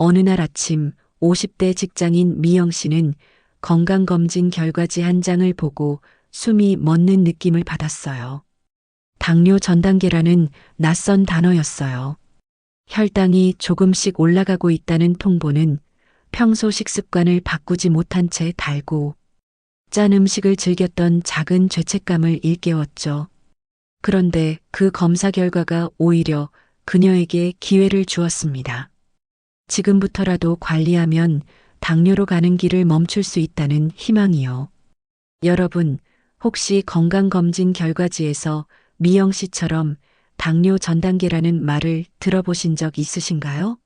어느 날 아침 50대 직장인 미영 씨는 건강검진 결과지 한 장을 보고 숨이 멎는 느낌을 받았어요. 당뇨 전 단계라는 낯선 단어였어요. 혈당이 조금씩 올라가고 있다는 통보는 평소 식습관을 바꾸지 못한 채 달고 짠 음식을 즐겼던 작은 죄책감을 일깨웠죠. 그런데 그 검사 결과가 오히려 그녀에게 기회를 주었습니다. 지금부터라도 관리하면 당뇨로 가는 길을 멈출 수 있다는 희망이요. 여러분, 혹시 건강검진 결과지에서 미영 씨처럼 당뇨 전 단계라는 말을 들어보신 적 있으신가요?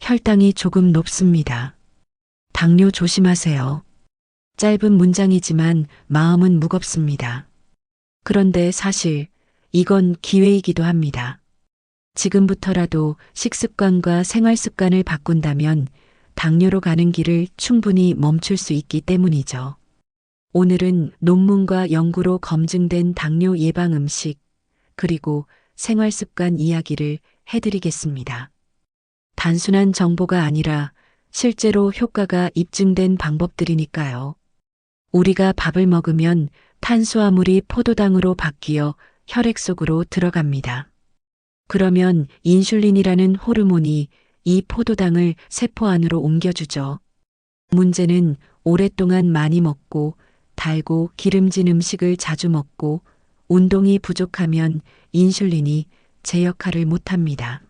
혈당이 조금 높습니다. 당뇨 조심하세요. 짧은 문장이지만 마음은 무겁습니다. 그런데 사실 이건 기회이기도 합니다. 지금부터라도 식습관과 생활 습관을 바꾼다면 당뇨로 가는 길을 충분히 멈출 수 있기 때문이죠. 오늘은 논문과 연구로 검증된 당뇨 예방 음식, 그리고 생활 습관 이야기를 해드리겠습니다. 단순한 정보가 아니라 실제로 효과가 입증된 방법들이니까요. 우리가 밥을 먹으면 탄수화물이 포도당으로 바뀌어 혈액 속으로 들어갑니다. 그러면 인슐린이라는 호르몬이 이 포도당을 세포 안으로 옮겨주죠. 문제는 오랫동안 많이 먹고 달고 기름진 음식을 자주 먹고 운동이 부족하면 인슐린이 제 역할을 못합니다.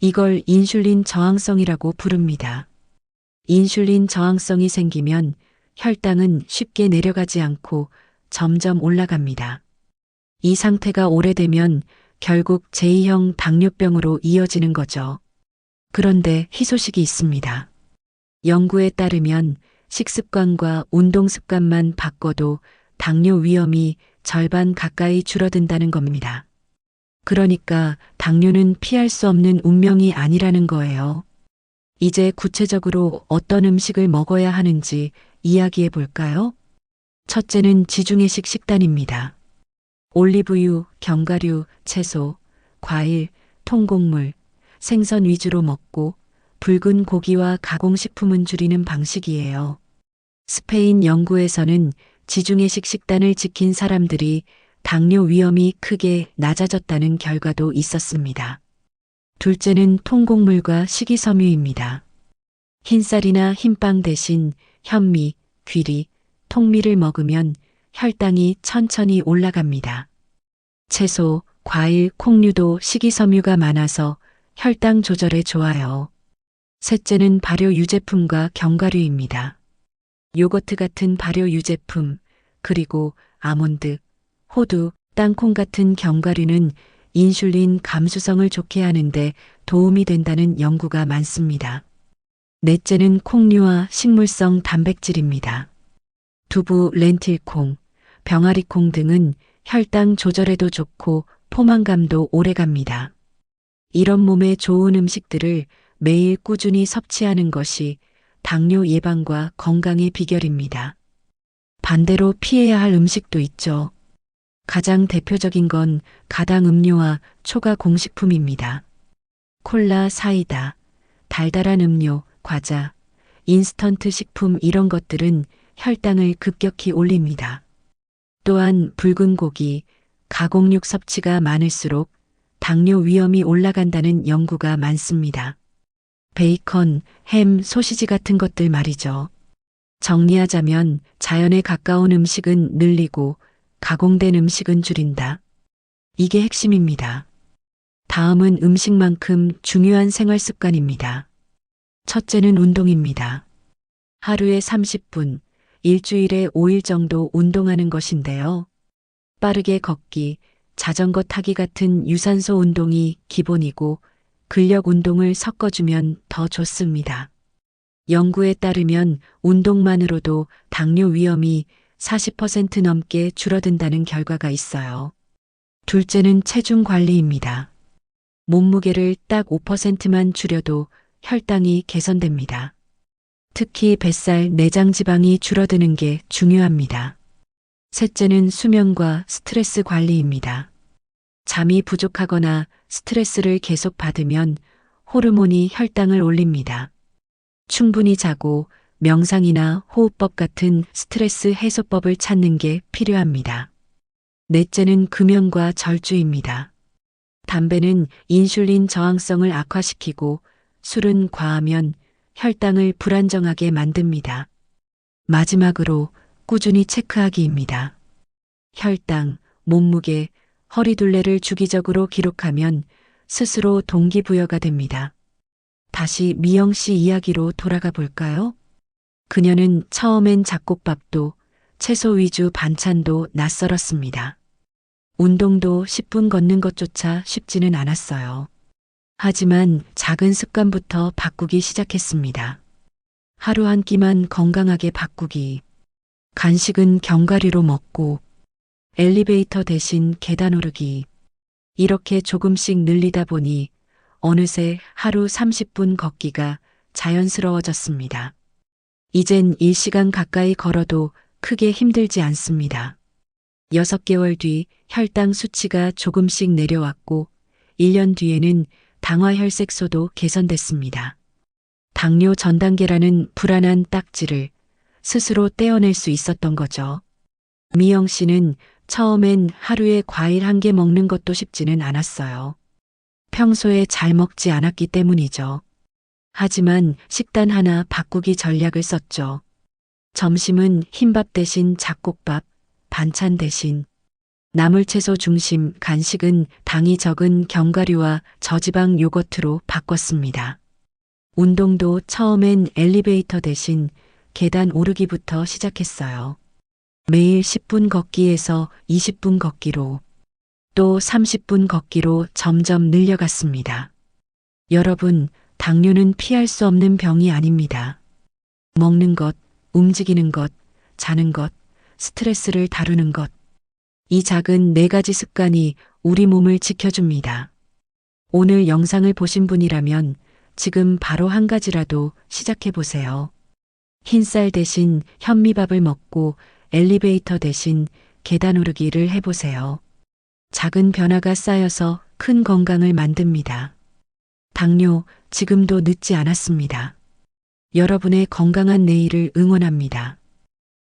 이걸 인슐린 저항성이라고 부릅니다. 인슐린 저항성이 생기면 혈당은 쉽게 내려가지 않고 점점 올라갑니다. 이 상태가 오래되면 결국 제2형 당뇨병으로 이어지는 거죠. 그런데 희소식이 있습니다. 연구에 따르면 식습관과 운동 습관만 바꿔도 당뇨 위험이 절반 가까이 줄어든다는 겁니다. 그러니까 당뇨는 피할 수 없는 운명이 아니라는 거예요. 이제 구체적으로 어떤 음식을 먹어야 하는지 이야기해 볼까요? 첫째는 지중해식 식단입니다. 올리브유, 견과류, 채소, 과일, 통곡물, 생선 위주로 먹고 붉은 고기와 가공식품은 줄이는 방식이에요. 스페인 연구에서는 지중해식 식단을 지킨 사람들이 당뇨 위험이 크게 낮아졌다는 결과도 있었습니다. 둘째는 통곡물과 식이섬유입니다. 흰쌀이나 흰빵 대신 현미, 귀리, 통밀을 먹으면 혈당이 천천히 올라갑니다. 채소, 과일, 콩류도 식이섬유가 많아서 혈당 조절에 좋아요. 셋째는 발효 유제품과 견과류입니다. 요거트 같은 발효 유제품, 그리고 아몬드, 호두, 땅콩 같은 견과류는 인슐린 감수성을 좋게 하는데 도움이 된다는 연구가 많습니다. 넷째는 콩류와 식물성 단백질입니다. 두부, 렌틸콩, 병아리콩 등은 혈당 조절에도 좋고 포만감도 오래갑니다. 이런 몸에 좋은 음식들을 매일 꾸준히 섭취하는 것이 당뇨 예방과 건강의 비결입니다. 반대로 피해야 할 음식도 있죠. 가장 대표적인 건 가당 음료와 초가 공식품입니다. 콜라, 사이다, 달달한 음료, 과자, 인스턴트 식품 이런 것들은 혈당을 급격히 올립니다. 또한 붉은 고기, 가공육 섭취가 많을수록 당뇨 위험이 올라간다는 연구가 많습니다. 베이컨, 햄, 소시지 같은 것들 말이죠. 정리하자면 자연에 가까운 음식은 늘리고 가공된 음식은 줄인다. 이게 핵심입니다. 다음은 음식만큼 중요한 생활 습관입니다. 첫째는 운동입니다. 하루에 30분, 일주일에 5일 정도 운동하는 것인데요. 빠르게 걷기, 자전거 타기 같은 유산소 운동이 기본이고 근력 운동을 섞어주면 더 좋습니다. 연구에 따르면 운동만으로도 당뇨 위험이 40% 넘게 줄어든다는 결과가 있어요. 둘째는 체중 관리입니다. 몸무게를 딱 5%만 줄여도 혈당이 개선됩니다. 특히 뱃살 내장 지방이 줄어드는 게 중요합니다. 셋째는 수면과 스트레스 관리입니다. 잠이 부족하거나 스트레스를 계속 받으면 호르몬이 혈당을 올립니다. 충분히 자고 명상이나 호흡법 같은 스트레스 해소법을 찾는 게 필요합니다. 넷째는 금연과 절주입니다. 담배는 인슐린 저항성을 악화시키고 술은 과하면 혈당을 불안정하게 만듭니다. 마지막으로 꾸준히 체크하기입니다. 혈당, 몸무게, 허리둘레를 주기적으로 기록하면 스스로 동기부여가 됩니다. 다시 미영 씨 이야기로 돌아가 볼까요? 그녀는 처음엔 잡곡밥도 채소 위주 반찬도 낯설었습니다. 운동도 10분 걷는 것조차 쉽지는 않았어요. 하지만 작은 습관부터 바꾸기 시작했습니다. 하루 한 끼만 건강하게 바꾸기. 간식은 견과류로 먹고 엘리베이터 대신 계단 오르기. 이렇게 조금씩 늘리다 보니 어느새 하루 30분 걷기가 자연스러워졌습니다. 이젠 1시간 가까이 걸어도 크게 힘들지 않습니다. 6개월 뒤 혈당 수치가 조금씩 내려왔고 1년 뒤에는 당화혈색소도 개선됐습니다. 당뇨 전 단계라는 불안한 딱지를 스스로 떼어낼 수 있었던 거죠. 미영 씨는 처음엔 하루에 과일 한 개 먹는 것도 쉽지는 않았어요. 평소에 잘 먹지 않았기 때문이죠. 하지만 식단 하나 바꾸기 전략을 썼죠. 점심은 흰밥 대신 잡곡밥, 반찬 대신 나물채소 중심 간식은 당이 적은 견과류와 저지방 요거트로 바꿨습니다. 운동도 처음엔 엘리베이터 대신 계단 오르기부터 시작했어요. 매일 10분 걷기에서 20분 걷기로 또 30분 걷기로 점점 늘려갔습니다. 여러분, 당뇨는 피할 수 없는 병이 아닙니다. 먹는 것, 움직이는 것, 자는 것, 스트레스를 다루는 것. 이 작은 네 가지 습관이 우리 몸을 지켜줍니다. 오늘 영상을 보신 분이라면 지금 바로 한 가지라도 시작해 보세요. 흰쌀 대신 현미밥을 먹고 엘리베이터 대신 계단 오르기를 해보세요. 작은 변화가 쌓여서 큰 건강을 만듭니다. 당뇨, 지금도 늦지 않았습니다. 여러분의 건강한 내일을 응원합니다.